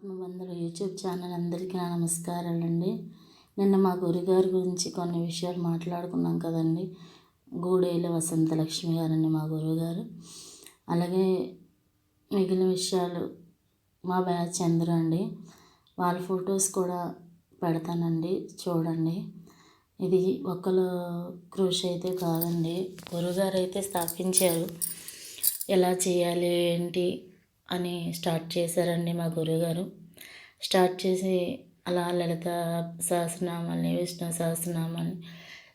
ఆత్మబంధుల YouTube channel అందరికీ నా నమస్కారాలండి. నిన్న మా గురుగారి గురించి కొన్ని విషయాలు మాట్లాడుకున్నాం కదండి. గూడేల వసంత లక్ష్మి గారండి మా గురువుగారు అలాగే మిగిలిన విషయాలు మా బ్యాచ్ చంద్ర అండి. వాళ్ళ ఫొటోస్ కూడా పెడతానండి చూడండి. ఇది ఒకరు కృషి అయితే కాదండి. గురుగారు అయితే స్థాపించారు. ఎలా చేయాలి ఏంటి అని స్టార్ట్ చేశారండి మా గురువుగారు స్టార్ట్ చేసి అలా లలిత సహస్రనామాలని విష్ణు సహస్రనామాల్ని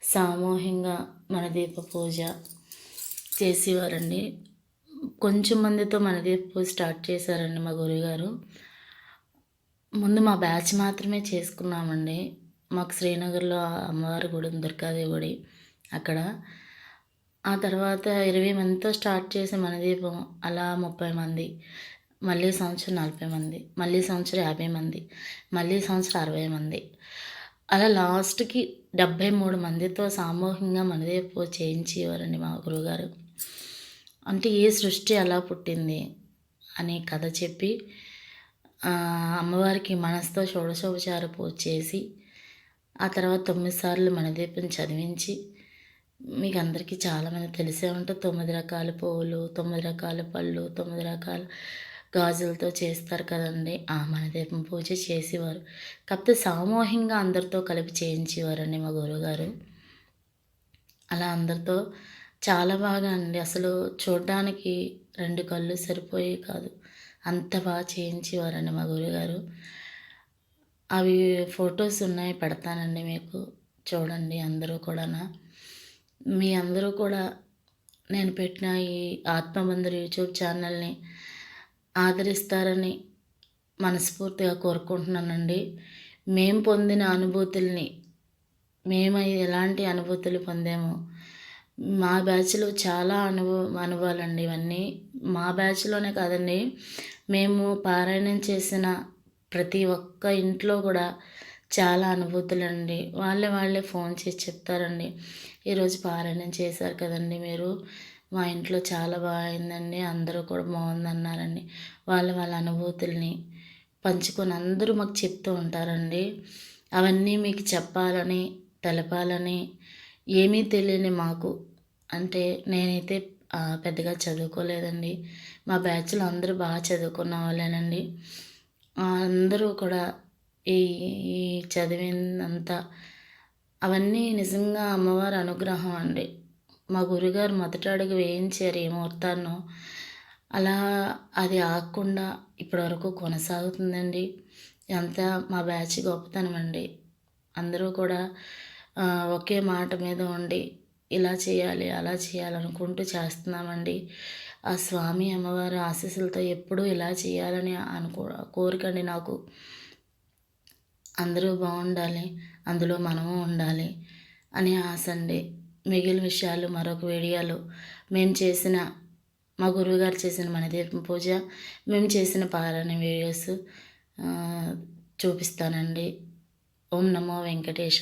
సామూహికంగా మన దీప పూజ చేసేవారండి. కొంచెం మందితో మన దీప పూజ స్టార్ట్ చేశారండి మా గురువుగారు ముందు మా బ్యాచ్ మాత్రమే చేసుకున్నామండి. మాకు శ్రీనగర్లో అమ్మవారి గుడి దుర్గాదేవి గుడి అక్కడ. ఆ తర్వాత ఇరవై మందితో స్టార్ట్ చేసి మన దీపం అలా ముప్పై మంది మళ్ళీ సంవత్సరం నలభై మంది మళ్ళీ సంవత్సరం యాభై మంది మళ్ళీ సంవత్సరం అరవై మంది. అలా లాస్ట్కి డెబ్భై మూడు మందితో సామూహికంగా మనదే చేయించేవారండి మా గురువుగారు. అంటే ఏ సృష్టి ఎలా పుట్టింది అనే కథ చెప్పి అమ్మవారికి మనసుతో షోడశోపచార పూజ చేసి ఆ తర్వాత తొమ్మిది సార్లు మనదీపం చదివించి మీకు అందరికీ చాలామంది తెలిసే ఉంటుంది తొమ్మిది రకాల పువ్వులు తొమ్మిది రకాల పళ్ళు తొమ్మిది రకాల గాజులతో చేస్తారు కదండి. ఆ మన దీపం పూజ చేసేవారు. కాకపోతే సామూహికంగా అందరితో కలిపి చేయించేవారండి మా గురువుగారు. అలా అందరితో చాలా బాగా అండి. అసలు చూడడానికి రెండు కళ్ళు సరిపోయి కాదు. అంత బాగా చేయించేవారండి మా గురువుగారు. అవి ఫొటోస్ ఉన్నాయి పెడతానండి మీకు. చూడండి అందరూ కూడా మీ అందరూ కూడా నేను పెట్టిన ఈ ఆత్మబంధురు యూట్యూబ్ ఛానల్ని ఆదరిస్తారని మనస్ఫూర్తిగా కోరుకుంటున్నానండి. మేము పొందిన అనుభూతుల్ని మేము ఎలాంటి అనుభూతులు పొందామో మా బ్యాచ్లో చాలా అనుభవ అనుభవాలండి ఇవన్నీ. మా బ్యాచ్లోనే కాదండి మేము పారాయణం చేసిన ప్రతి ఒక్క ఇంట్లో కూడా చాలా అనుభూతులండి. వాళ్ళే వాళ్ళే ఫోన్ చేసి చెప్తారండి. ఈరోజు పారాయణం చేశారు కదండి మీరు. మా ఇంట్లో చాలా బాగుందండి. అందరూ కూడా బాగుందన్నారండి. వాళ్ళ వాళ్ళ అనుభూతుల్ని పంచుకొని అందరూ మాకు చెప్తూ ఉంటారండి. అవన్నీ మీకు చెప్పాలని తెలపాలని ఏమీ తెలియని మాకు. అంటే నేనైతే పెద్దగా చదువుకోలేదండి. మా బ్యాచ్లో అందరూ బాగా చదువుకున్న వాళ్ళేనండి. అందరూ కూడా ఈ ఈ చదివినంత అవన్నీ నిజంగా అమ్మవారి అనుగ్రహం అండి. మా గురుగారు మొదటి అడుగు వేయించారు ఏ ముహూర్తాన్నో. అలా అది ఆగకుండా ఇప్పటివరకు కొనసాగుతుందండి. అంతా మా బ్యాచ్ గొప్పతనం అండి. అందరూ కూడా ఒకే మాట మీద ఉండి ఇలా చేయాలి అలా చేయాలనుకుంటూ చేస్తున్నామండి. ఆ స్వామి అమ్మవారి ఆశీస్సులతో ఎప్పుడూ ఇలా చేయాలని అనుకో కోరికండి నాకు. అందరూ బాగుండాలి అందులో మనము ఉండాలి అనే ఆశ అండి. మిగిలిన విషయాలు మరొక వీడియోలో మేము చేసిన మా గురువుగారు చేసిన మన దీపం పూజ మేము చేసిన పారాయణ వీడియోస్ చూపిస్తానండి. ఓం నమో వెంకటేశ